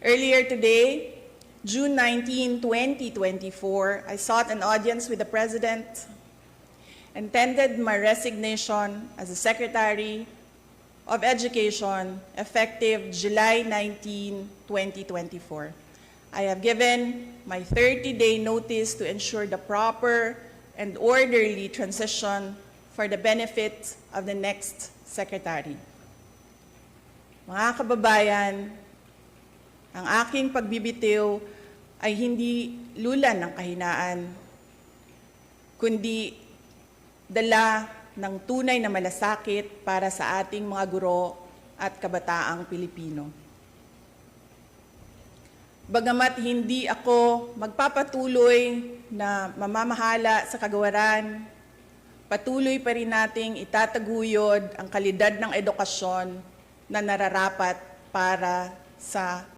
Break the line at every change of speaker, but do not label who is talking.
Earlier today, June 19, 2024, I sought an audience with the President and tendered my resignation as the Secretary of Education effective July 19, 2024. I have given my 30-day notice to ensure the proper and orderly transition for the benefit of the next Secretary. Mga kababayan, ang aking pagbibitiw ay hindi lulan ng kahinaan, kundi dala ng tunay na malasakit para sa ating mga guro at kabataang Pilipino. Bagamat hindi ako magpapatuloy na mamamahala sa kagawaran, patuloy pa rin nating itataguyod ang kalidad ng edukasyon na nararapat para sa